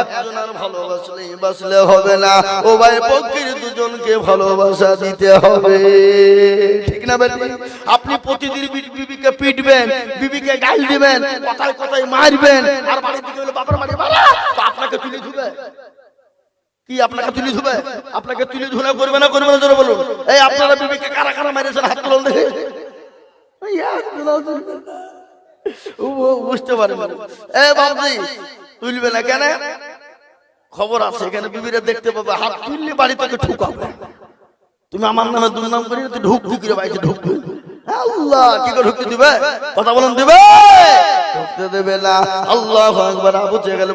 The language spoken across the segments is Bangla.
একজনের ভালোবাসলেই বাসলে হবে না। ও ভাই পক্ষের দুজনকে ভালোবাসা দিতে হবে। ঠিক না আপনি প্রতিদিন বিবিকে পিটবেন, বিবিকে গাল দিবেন, কথায় কথায় মারবেন, আর বাড়ি দিকে বাবার বাড়ি বাড়া তো আপনাকে তুলে ধুবে। কি, আপনাকে তুলে ধুবে? আপনাকে তুলে ধুলে করবে না করবে না জোরে বলুন। এই, আপনারা বিবিকে কারা কারা মেরেছেন? হাত তুলন দেখে। বুঝতে পারে এ বাবজি তুলবে না কেন? খবর আছে, এখানে বিবিরা দেখতে পাবে, হাত তুললে বাড়ি থেকে ঠুকাবে তুমি আমার নামে দুর্নাম করি তুই ঢুক ঢুকিয়ে বাড়িতে ঢুকবে আল্লাহ, কি করে ঢুকতে দিবে? কথা বলুন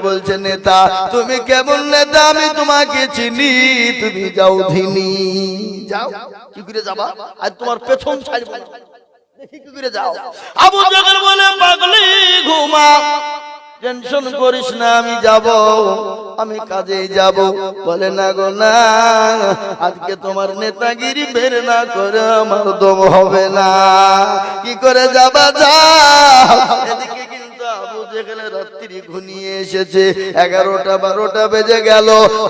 বলছে, নেতা, তুমি কেমন নেতা তোমাকে চিনি, তুমি যাও যাও, কি যাবা? আর তোমার পেছন দেখি যাও। ঘুমা। টেনশন করিস না, আমি যাব। আমি কাজে যাব। বলে, না গো, না। আজকে তোমার নেতাগিরি বের না করে আমার দম হবে না। কি করে যাবা যা এদিকে জেগেল রাত্রি ঘুনিয়ে এসেছে, এগারোটা বারোটা বেজে গেল।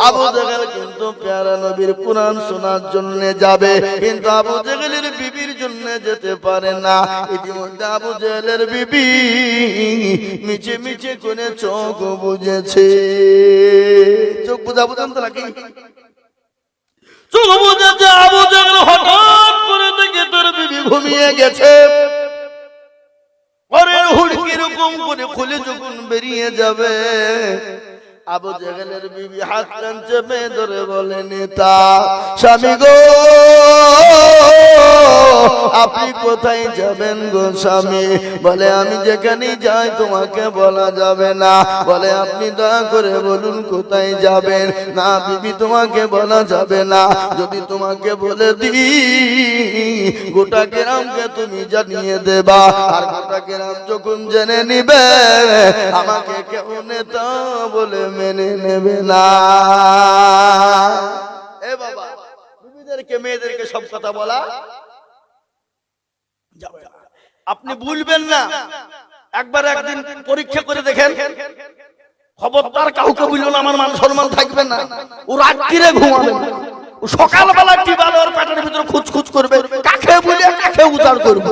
আবু জেগেল কিন্তু পেয়ারা নবীর কোরআন শোনার জন্য যাবে, কিন্তু আবু জেগেলের বিবির জন্য যেতে পারে না। ইতিমধ্যে আবু জেগেলের বিবি মিছে মিছে করে চোখ বুঝেছে চোখ বুঝা বুঝান তো নাকি? চোখ বুঝেছে আবু জেগেল হঠাৎ করে দেখে তোর বিবি ঘুমিয়ে গেছে। পরের হুড় কীরকম করে খুলে যখন বেরিয়ে যাবে আবু জেগেলের বিবি হাত চেপে ধরে বলে নেতা স্বামী গো আপনি কোথায় যাবেন গো স্বামী? বলে আমি যেখানে যাই তোমাকে বলা যাবে না। বলে আপনি দয়া করে বলুন কোথায় যাবেন? না বিবি তোমাকে বলা যাবে না। যদি তোমাকে বলে দি গোটা গ্রামকে তুমি জানিয়ে দেবা। আর গোটা গ্রাম যখন জেনে নিবে আমাকে কেউ নেতা বলে মেনে নেবে না। এ বাবা বিবিদেরকে মেয়েদেরকে সব কথা বলা। আপনি না। একবার একদিন পরীক্ষা করে দেখেন। খবরদার কাউকে বলল না, আমার মান সম্মান থাকবে না। ও রাত্রিরে ঘুমাবে। সকালবেলা টিবালে ওর পেটের খুঁজখুচ করবে। কাকে বলে, কাকে উজাড় করবে?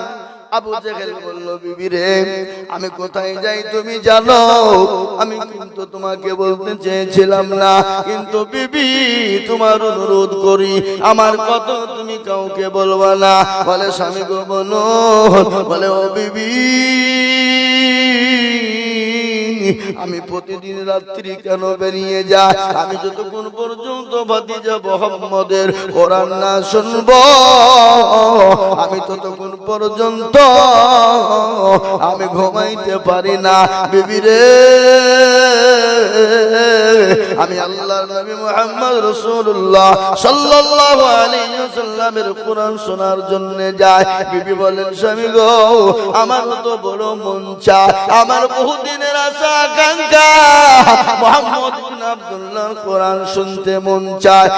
আবু জেহেল বলল বিবি রে আমি কোথায় যাই তুমি জানো? আমি কিন্তু তোমাকে বলতে চেয়েছিলাম না। কিন্তু বিবি তোমার অনুরোধ করি। আমার কত তুমি কাউকে বলবা না। বলে স্বামী গো বলো বলে ও বিবি আমি প্রতিদিন রাত্রি কেন বেরিয়ে যাই? আমি যতক্ষণ পর্যন্ত ভাতিজা মোহাম্মদের কোরআন না শুনব, আমি ততক্ষণ পর্যন্ত আমি ঘুমাইতে পারি না। বিবিরে আমি আল্লাহর নবী মুহাম্মদ রাসূলুল্লাহ সাল্লাল্লাহু আলাইহি ওয়াসাল্লামের কোরআন শোনার জন্য যায় বিবি বলেন, স্বামী গো, আমার তো বড় মন চায়। আমার বহুদিনের আশা শুনতে মন চায়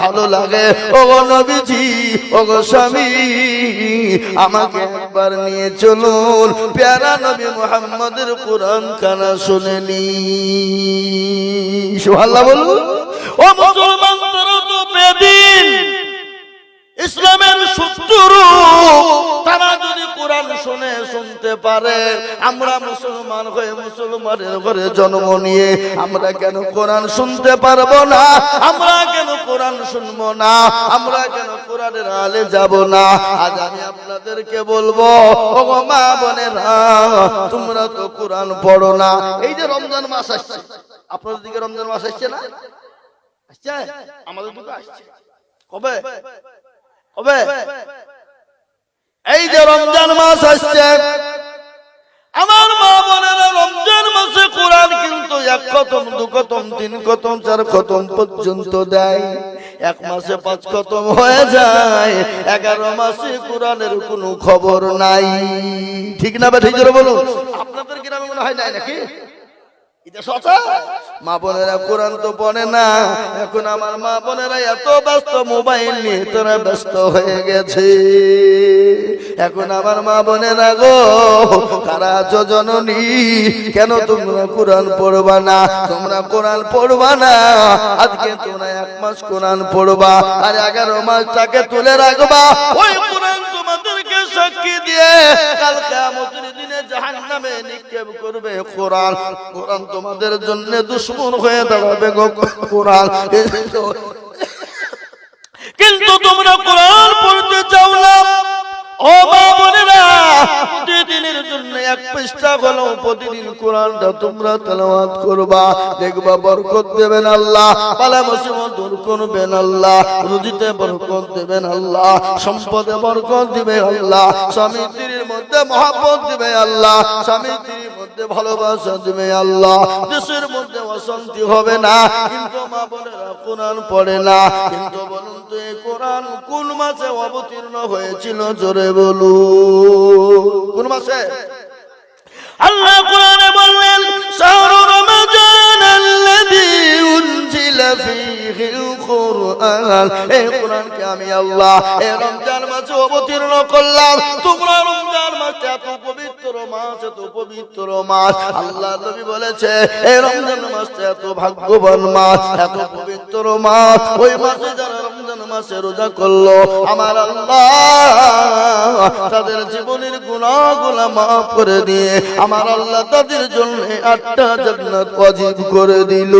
ভালো লাগে। ও নবীজি ও আমাকে একবার নিয়ে চলুন। প্যারা নবী মুহাম্মদের কোরআন কানা শুনেনি সুবহানাল্লাহ বলুন। ও মুসলমান ইসলামের শত্রু তারা যদি কোরআন শুনে, শুনতে পারে, আমরা মুসলমান হয়ে মুসলমানের ঘরে জন্ম নিয়ে আমরা কেন কোরআন শুনতে পারব না? আমরা কেন কোরআন শুনব না? আমরা কেন কোরআনের আলে যাব না? আজ আমি আপনাদেরকে বলব মা বোনেরা, তোমরা তো কোরআন পড়ো না। এই যে রমজান মাস আসছে, আপনাদের দিকে রমজান মাস আসছে না? আসছে? আমাদের দিকে আসছে। কবে? কবে এই যে রমজান মাস আসছে আমার মা বোনেরা রমজান মাসে কোরআন কিন্তু এক খতম দু খতম তিন খতম চার খতম পর্যন্ত দেয়। এক মাসে পাঁচ খতম হয়ে যায় এগারো মাসে কোরআনের কোনো খবর নাই। ঠিক না বা ঠিক বলুন? আপনাদের গ্রামে মনে হয় নাই নাকি? এটা সচা? মা বোনেরা কোরআন তো পড়ে না। এখন আমার মা বোনেরা এত ব্যস্ত, মোবাইল নিয়ে তোরা ব্যস্ত হয়ে গেছে। এখন আমার মা বোনেরা গো, কারা আছো জননী কেন তোমরা কোরআন পড়বা না? তোমরা কোরআন পড়বা না? আজকে তোমরা এক মাস কোরআন পড়বা, আর এগারো মাসটাকে তুলে রাখবা। ওই কোরআন সাক্ষী দিয়ে কাল দিনে নিক্ষেপ করবে কোরআন। কোরআন তোমাদের জন্য দুশ্মন হয়ে দাঁড়াবে গো কোরআন। কিন্তু তোমরা কোরআন পড়তে চাও না। ও মা বোনেরা প্রতিদিনের জন্য এক পৃষ্ঠা হলো প্রতিদিন কোরআনটা তোমরা তেলাওয়াত করবা। দেখবা বরকত দেবেন আল্লাহ পালা মুসিবত দূর করবেন আল্লাহ রুজিতে বরকত দেবেন আল্লাহ সম্পদে বরকত দিবে আল্লাহ স্বামী স্ত্রীর মধ্যে মহাব্বত দিবে আল্লাহ স্বামী স্ত্রীর মধ্যে ভালোবাসা দিবে আল্লাহ দেশের মধ্যে অশান্তি হবে না কিন্তু মা বোনেরা কোরআন পড়ে না কিন্তু বলুন তো এই কোরআন কোন মাসে অবতীর্ণ হয়েছিল জোরে বলু। কোন মাসে? আল্লাহ কোরআনে বললেন, শাহরু রমাজান আল্লাযী উনজিলা ফীহিল কুরআন এই কোরআনকে আমি আল্লাহ এই রমজান মাসে অবতীর্ণ করলাম। তোমরা রমজান এত পবিত্র এত পবিত্র আল্লাহ নবী বলেছে এই রমজান এত ভাগ্যবান এত পবিত্র ওই যারা রমজান মাসে রোজা করল, আমার আল্লাহ তাদের জীবনের গুনাহগুলো মাফ করে দিয়ে, আমার আল্লাহ তাদের জন্য আটটা জান্নাত করে দিল।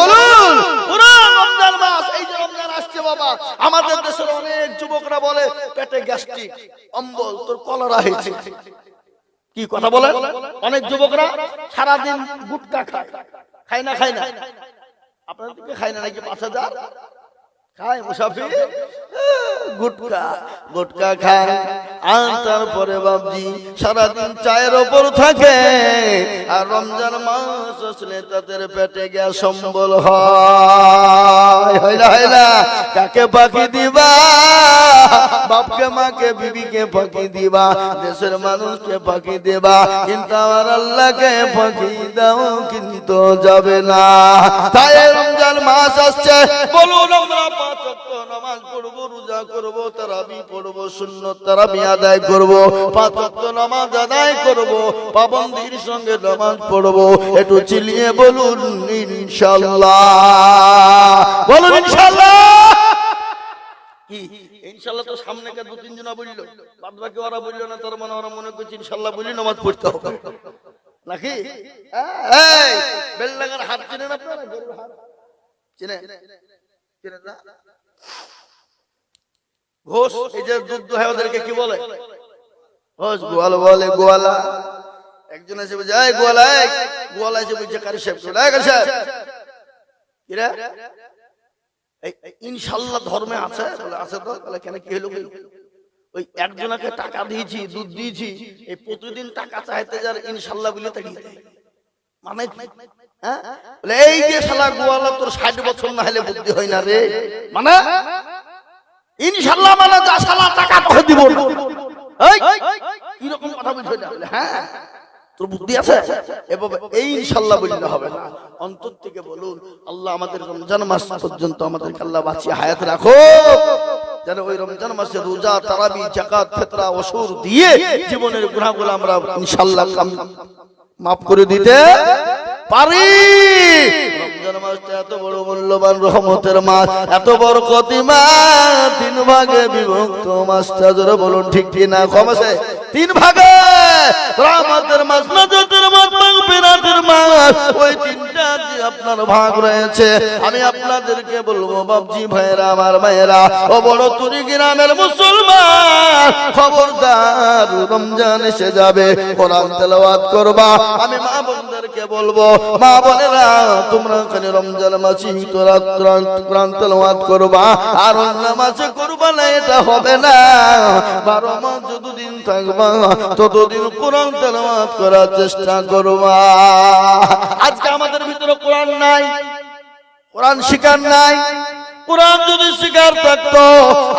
বলুন পুরান রমজান মাস এই যে রমজান আসছে বাবা। আমাদের দেশের অনেক যুবকরা বলে, পেটে গ্যাস্ট্রিক, অম্বল, তোর কলরা হয়েছে। কি কথা বলে অনেক যুবকরা সারাদিন গুটকা খায়। খায় না খায় না? আপনাদের দিকে খায় না নাকি পাঁচ হাজার খায় মুসাফির? গুটকা। গুটকা খায়। আর তারপরে বাবজি, সারাদিন চায়ের ওপর থাকে। আর রমজান মাস আসলে তাদের পেটে গ্যাস সম্বল হয়। না কাকে পাখি দিবা? বাপকে, মাকে, বিবিকে ফাঁকি দিবা? দেশের মানুষকে ফাঁকি দেবা? কিন্তু আমার আল্লাহকে ফাঁকি দাও কিন্তু যাবে না। তাই রমজান মাস আসছে। বলুন আমরা পাঁচ ওয়াক্ত নামাজ একটু চিলিয়ে বলুন বলুন, ইনশাল্লাহ। তো সামনে কে দু, তিন জনা বলল বাদ ওরা বলল না, তার মানে ওরা মনে করছে, ইনশাল্লাহ বলি নামাজ পড়তে হবে। নাকি? এই বেলডাঙ্গার হাত চিনেন আপনারা? গরুর হাত চিনে চিনেন না? ঘোষ এই যে দুধ দোহায় ওদেরকে কি বলে? ঘোষ গোয়াল বলে গোয়ালা একজন এসে বলছে এই গোয়ালা এই গোয়ালা এসে বলছে কারি সাহেব কারি কিরে ইনশাল্লাহ ধর্মে আছে। আছে তো? তাহলে কেন কি হলো ওই একজনকে টাকা দিয়েছি দুধ দিয়েছি এই প্রতিদিন টাকা চাইতে যার ইনশাল্লাহ বলে দেয় মানে? এই যে শালা গোয়ালা, তোর ষাট বছর না হলে বুদ্ধি হয় না রে। মানে ইনশাল্লাহ মানে যা শালা টাকা তোকে দিব। কীরকম কথা বলছো হ্যাঁ তোর বুদ্ধি আছে? এভাবে এই ইনশাল্লাহ বললে হবে না। অন্তর থেকে বলুন, আল্লাহ আমাদের রমজান মাস পর্যন্ত আমাদেরকে আল্লাহ বাঁচিয়ে হায়াত রাখো। যেন ওই রমজান মাসে রোজা, তারাবি জাকাত ফেতরা অসুর দিয়ে জীবনের গুনাহগুলো আমরা ইনশাল্লাহ মাফ করে দিতে পারি। রমজান মাসটা এত বড় মূল্যবান রহমতের মাস এত বড় কতি মাস তিন ভাগে বিভক্ত মাসটা ধরে বলুন ঠিক ঠিক না? কমাসে তিন ভাগে। রহমতের মাস নাজাতের মাস মাগফিরাতের মাস ওই যে আপনার ভাগ রয়েছে। আমি আপনাদেরকে বলব বাবজি ভাইরা আমার মায়েরা, ও বড় তুরি গ্রামের মুসলমান, খবরদার রমজান এসে যাবে, কোরআন তেলাওয়াত করবা। আমি মা বোনদেরকে বলব, মা বোনেরা, তোমরা রমজান কোরআন তেলাওয়াত করবা, আর অন্য মাসে করবা না, এটা হবে না। বারো মাস যতদিন থাকবা, ততদিন কোরআন তেলাওয়াত করার চেষ্টা করবা। আজকে আমাদের ভিতরে কোরআন নাই কোরআন শিকার নাই কোরআন যদি শিকার থাকতো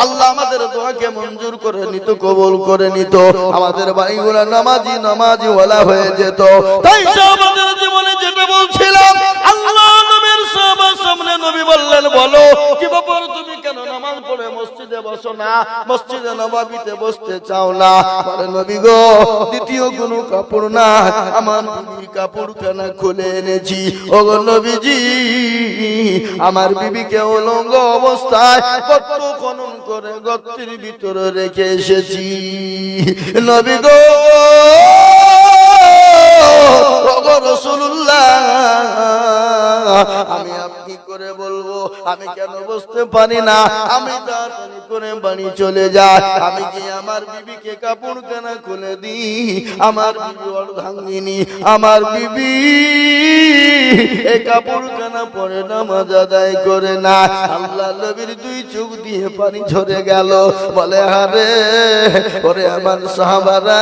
আল্লাহ আমাদের দোয়াকে মঞ্জুর করে নিত কবুল করে নিত। আমাদের ভাইগুলা নামাজি নামাজি ওলা হয়ে যেত। তাই আমাদের জীবনে যেটা বলছিলাম আল্লাহ বসো না মসজিদে নবাবিতে বসতে চাও না। বলে, নবী গো, দ্বিতীয় কোনো কাপড় না আমার বিবির কাপড় কেনা খুলে এনেছি? ও গো নবীজি, আমার বিবিকে অলঙ্গ অবস্থায় গর্ত খনন করে গর্তের ভিতরে রেখে এসেছি। নবী গো আমি করে বলব, আমি কেন বুঝতে পারি না? আমি তাড়াতাড়ি করে বাড়ি চলে যাই। আমি কি আমার বিবিকে কাপড় কেনা খুলে দিই? আমার বিবি অর্ধাঙ্গিনী, আমার বিবি এই কাপড় কেনা পরে নামাজ আদায় করে না। আল্লাহ নবীর দুই চোখ দিয়ে পানি ঝরে গেল। বলে, আরে, ওরে আমার সাহাবারা,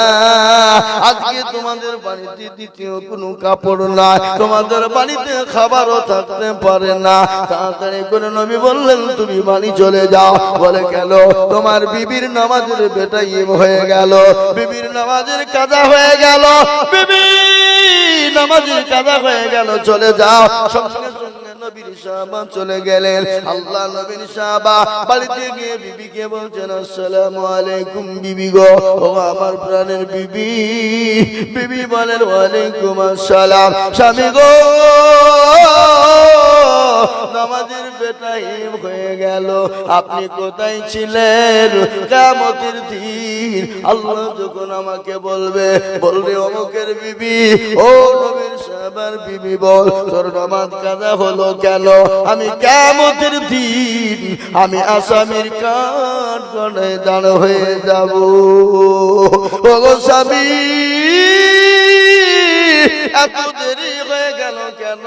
আজকে তোমাদের বাড়িতে দ্বিতীয় কোনো কাপড় নাই। তোমাদের বাড়িতে খাবারও থাকতে পারে না। তাড়াতাড়ি করে নবী বললেন, তুমি বাড়ি চলে যাও। বলে গেল তোমার বিবির নামাজের বেটা ইম হয়ে গেল। বিবির নামাজের কাজা হয়ে গেল। বিবি, নামাজের কাজা হয়ে গেল। চলে যাও। সঙ্গে নবীর সাহাবা চলে গেলেন। আল্লাহ নবীর সাহাবা বাড়িতে গিয়ে বিবিকে বলছেন, আসসালামু আলাইকুম বিবি গো। ও আমার প্রাণের বিবি। বিবি বলেন, ওয়ালাইকুম আসসালাম। স্বামী গো, নামাজের বেটাই হয়ে গেল। আপনি কোথায় ছিলেন? কামতের দিন আল্লাহ যখন আমাকে বলবে বলবে, অমুকের বিবি, ও সাহাবার বিবি বল, তোর নামাজ কাজা হলো কেন? আমি কেমতের দিন, আমি আসামির কাঠ গণে দাঁড় হয়ে যাব। ও স্বামী, এত দেরি হয়ে গেল কেন?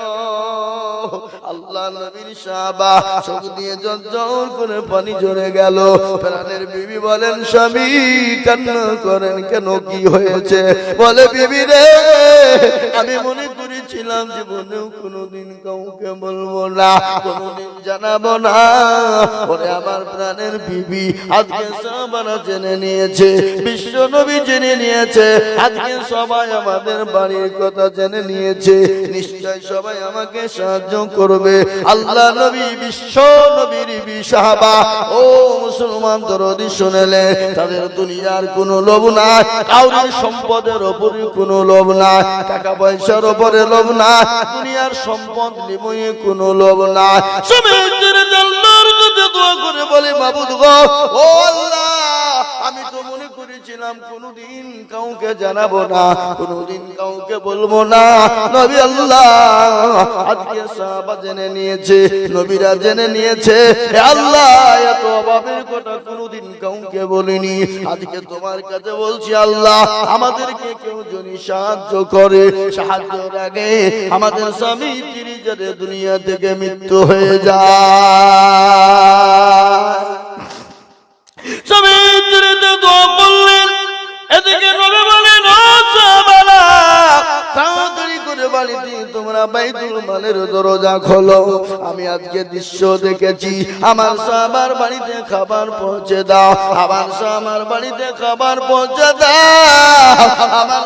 আল্লাহ আমি জীবনেও কোনোদিন কাউকে বলব না জানাব না। ওরে আমার প্রাণের বিবি আজকে সাহাবারা জেনে নিয়েছে, বিশ্ব নবী জেনে নিয়েছে, আজকে সবাই আমাদের বাড়ির কথা জেনে নিয়েছে। নিশ্চয় সবাই আমাকে সাহায্য করবে। আল্লাহ নবী, বিশ্ব নবীর সাহাবা। ও মুসলমান, দরদি শুনেলে তাদের দুনিয়ার কোনো লোভ নাই, কাউরির সম্পদের ওপরে কোনো লোভ নাই, টাকা পয়সার ওপরে লোভ নাই, দুনিয়ার সম্পদ নিময়ে কোনো লোভ নাই। কাছে দোয়া করে বলে, মাবুদ গো, ও আল্লাহ, আমি তো মনে করেছিলাম কোনোদিন কাউকে জানাব না, কোনোদিন কাউকে বলব না। নবী আল্লাহ আজকে সাহাবা জেনে নিয়েছে, নবীরা জেনে নিয়েছে আল্লাহ এত অভাবের কথা কোনোদিন কাউকে বলিনি। আজকে তোমার কাছে বলছি, আল্লাহ, আমাদেরকে কেউ যদি সাহায্য করে, সাহায্যের আগে আমাদের স্বামী যাতে দুনিয়া থেকে মৃত্যু হয়ে যায়। সমিতিতে দোয়া করলেন তোমরা বাইতুল মালের দরজা খোলো। আমি আজকে দৃশ্য দেখেছি। আমার সাহাবার বাড়িতে খাবার পৌঁছে দাও। আমার সাহাবার বাড়িতে খাবার পৌঁছে দাও। আমার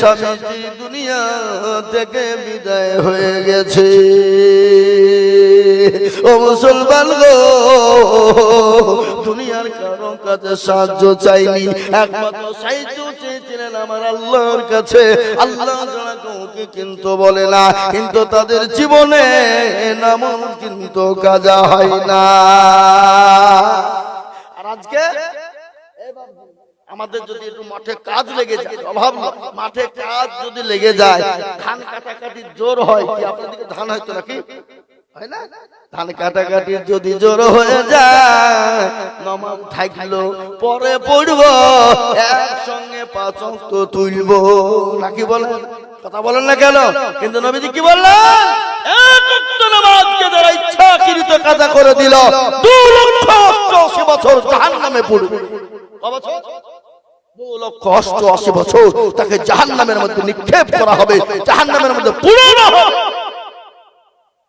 স্বামীজি দুনিয়া থেকে বিদায় হয়ে গেছে। ও মুসলমান গো, দুনিয়ার কারও কাছে সাহায্য চাইনি। একমাত্র সাহায্য চেয়েছিলেন আমার আল্লাহর কাছে। আল্লাহ ছাড়া কাউকে কিন্তু বলে না, কিন্তু তাদের জীবনে নাম কিন্তু কাজা হয় না। আর আজকে আমাদের যদি একটু মাঠে কাজ লেগে যায়, অভাব মাঠে কাজ যদি লেগে যায়, ধান কাটাকাটির জোর হয় কি আপনাদেরকে ধান হয়তো নাকি? হয় কাটাকাটির যদি জোর হয়ে যায় পরে পড়ব, একসঙ্গে পাঁচ অঙ্ক তুলবো। নাকি বলেন? কথা বলেন না কেন? কিন্তু নবীজি কি বললেন? করে দিল নামের মধ্যে নিক্ষেপ করা হবে জাহান নামের মধ্যে হবে।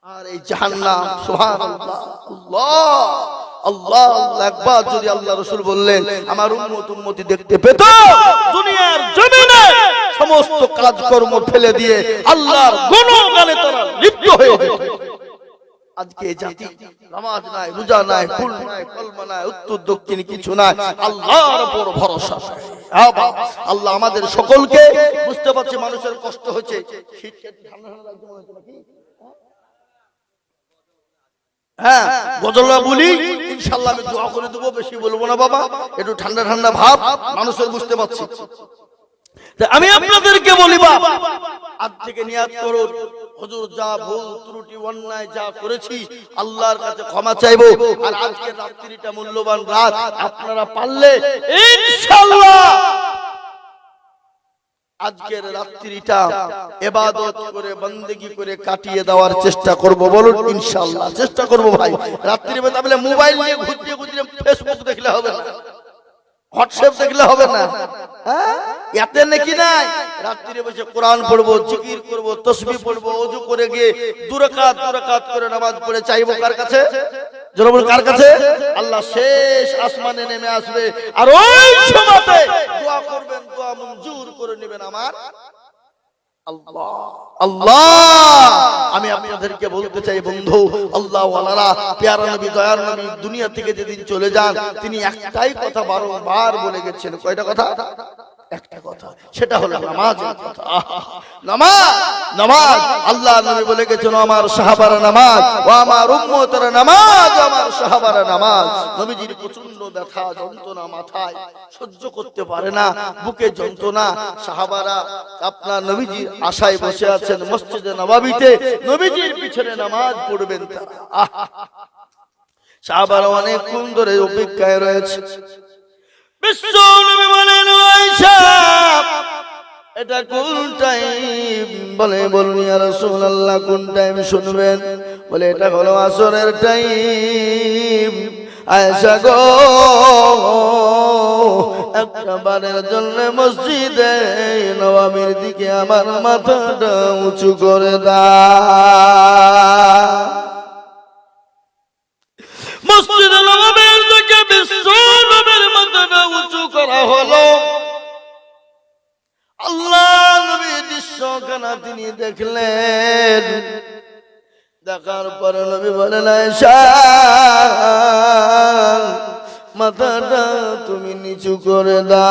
আর এই জাহান্নাম, সুবহানাল্লাহ, আল্লাহ আল্লাহ একবার যদি আল্লাহ বললেন, আমার উম্মত উম্মতি দেখতে পেত, দুনিয়ার জমিনে সমস্ত কাজকর্ম ফেলে দিয়ে আল্লাহর গুণগানে তারা লিপ্ত হয়ে আজকে জাতি নামাজ নাই, রোজা নাই ফুল নাই, কলমা নাই, উত্তর, দক্ষিণ কিছু নাই, আল্লাহর উপর ভরসা হ্যাঁ আল্লাহ আমাদের সকলকে বুঝতে পারছি, মানুষের কষ্ট হচ্ছে। ঠান্ডা ঠান্ডা লাগছে মনে হচ্ছে নাকি? হ্যাঁ গজলা বলি ইনশাল্লাহ আমি দোয়া করে দেবো বেশি বলব না বাবা একটু ঠান্ডা ঠান্ডা ভাব মানুষের বুঝতে পারছি। আমি আপনাদেরকে বলি বাবা আজ থেকে নিয়াত করুন হুজুর যা ভুল ত্রুটি অন্যায় যা করেছি আল্লাহর কাছে ক্ষমা চাইব আর আজকে রাত্রিটা মূল্যবান রাত আপনারা পারলে ইনশাআল্লাহ আজকের রাত্রিটা এবাদত করে, বন্দেগি করে কাটিয়ে দেওয়ার চেষ্টা করব বলুন, ইনশাআল্লাহ। চেষ্টা করব ভাই। রাত্রি বলে মোবাইল নিয়ে ঘুরতে ঘুরতে ফেসবুক দেখলে হবে না। হোয়াটসঅ্যাপ দেখলে হবে না। হ্যাঁ? এতে নাকি নাই? রাত্রিরে বসে কোরআন পড়ব, জিকির করব, তসবি পড়ব, অজু করে গিয়ে দুরাকাত দুরাকাত করে নামাজ পড়ে চাইব কার কাছে? যারা বলে কার কাছে? আল্লাহ শেষ আসমানে নেমে আসবে। আর ওই সময়তে দোয়া করবেন দোয়া মঞ্জুর করে নেবেন আমার। আল্লাহ আল্লাহ। আমি আপনাদেরকে বলতে চাই বন্ধু আল্লাহ ওয়ালারা পেয়ারা নবী দয়ার নবী দুনিয়া থেকে যেদিন চলে যান তিনি একটাই কথা বারংবার বলে গেছেন। কয়টা কথা? একটা কথা, সেটা হলো আহা! নামাজ নামাজ, আল্লাহ নবী বলে গেছেন, আমার সাহাবারা নামাজ ও আমার উম্মতের নামাজ, আমার সাহাবারা নামাজ। নবীজির প্রচণ্ড ব্যথা, যন্ত্রণা মাথায় সহ্য করতে পারে না, বুকে যন্ত্রণা। সাহাবারা আপনার নবীজির আশায় বসে আছেন মসজিদে নবাবিতে, নবীজির পিছনে নামাজ পড়বেন তারা। সাহাবারা অনেকক্ষণ ধরে অপেক্ষায় রয়েছে। বিশ্ব এটা কোন বলে, বলুন কোন টাইম শুনবেন? বলে, এটা টাইম জন্য মসজিদে নবাবের দিকে আমার মাথাটা উঁচু করে দা করা হলো। আল্লাহ নবী দৃশ্যখানা তিনি দেখলেন। দেখার পরে নবী বলেন মাথাটা তুমি নিচু করে দা